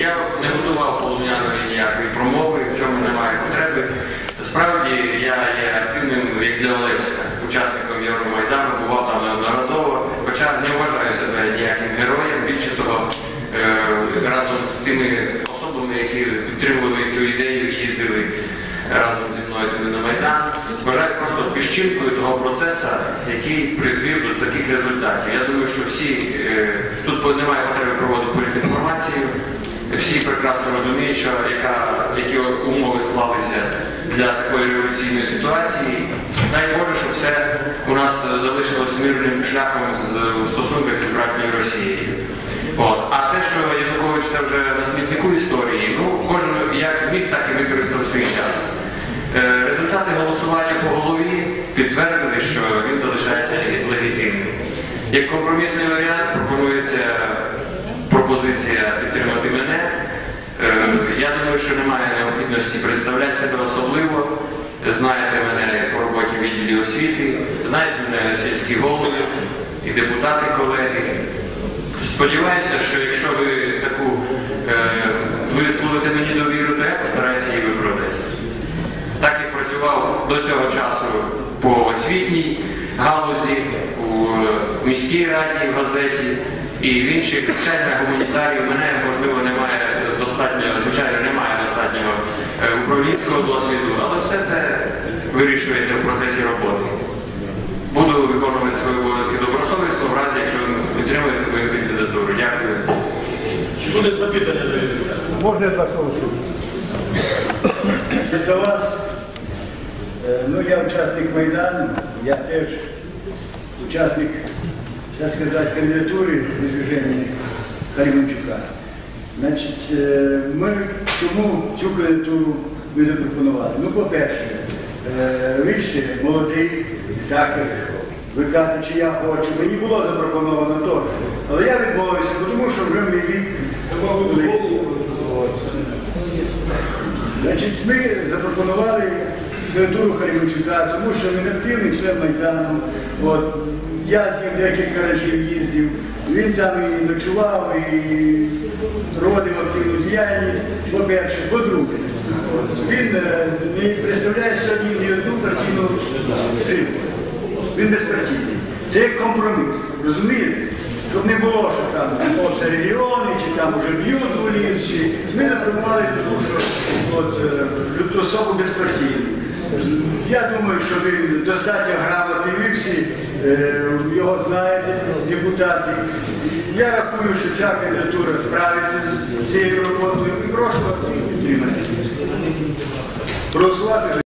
Я не готував полум'яної ніякої промови, в цьому немає потреби. Справді я є активним, як для Олевська, учасником Євромайдану, бував там неодноразово, хоча не вважаю себе ніяким героєм. Більше того, е, разом з тими особами, які підтримували цю ідею і їздили разом зі мною туди на Майдан, вважаю просто піщинкою того процесу, який призвів до таких результатів. Я думаю, що всі е, тут немає потреби проводити політінформацію. Всі прекрасно розуміють, що яка, які умови склалися для такої революційної ситуації. Дай Боже, щоб все у нас залишилось мирним шляхом з стосунках з братньою Росією. От. А те, що Янукович це вже на смітнику історії, ну кожен як зміг, так і використав свій час. Е, Результати голосування по голові підтвердили, що він залишається легітимним. Як компромісний варіант пропонується пропозиція підтримати мене. Е, Я що немає необхідності представляти себе особливо. Знаєте мене по роботі в відділі освіти, знаєте мене сільські голови і депутати колеги. Сподіваюся, що якщо ви таку е, висловите мені довіру, то я постараюся її виправдати. Так як працював до цього часу по освітній галузі, у міській раді, в газеті і в інших звичайно гуманітарів. Мене можливо немає достатньо, звичайно, немає достатнього е, управлінського досвіду, але все це вирішується в процесі роботи. Буду виконувати свої обов'язки добросовісно, в разі, якщо ви підтримуєте мою кандидатуру. Дякую. Чи буде запитання? Можна я два слова? До вас, е, ну я учасник Майдану, я теж учасник, так сказати, кандидатури движення Харіменчука. Значить, е, ми чому цю кандидатуру ми запропонували? Ну, по-перше, е, ви ще молодий, так, ви кажете, чи я хочу. Мені було запропоновано теж. Але я відмовився, тому що вже мій вік. Значить, ми запропонували кандидатуру Харівчука, тому що він активний член Майдану. От, я з ним декілька разів їздив, він там і ночував, і проводив активну діяльність, по-перше, по-друге. Він не представляє собі ні одну партійну силу. Він безпартійний. Це як компроміс, розумієте? Щоб не було, що там це регіони, чи там вже б'ють у ліс, чи ми напрямували тому, що от, е, особу безпартійну. Я думаю, що ви достатньо грамотні, ви всі е, його знаєте, депутати. Я рахую, що ця кандидатура справиться з цією роботою і прошу вас всіх підтримати. Проголосувати.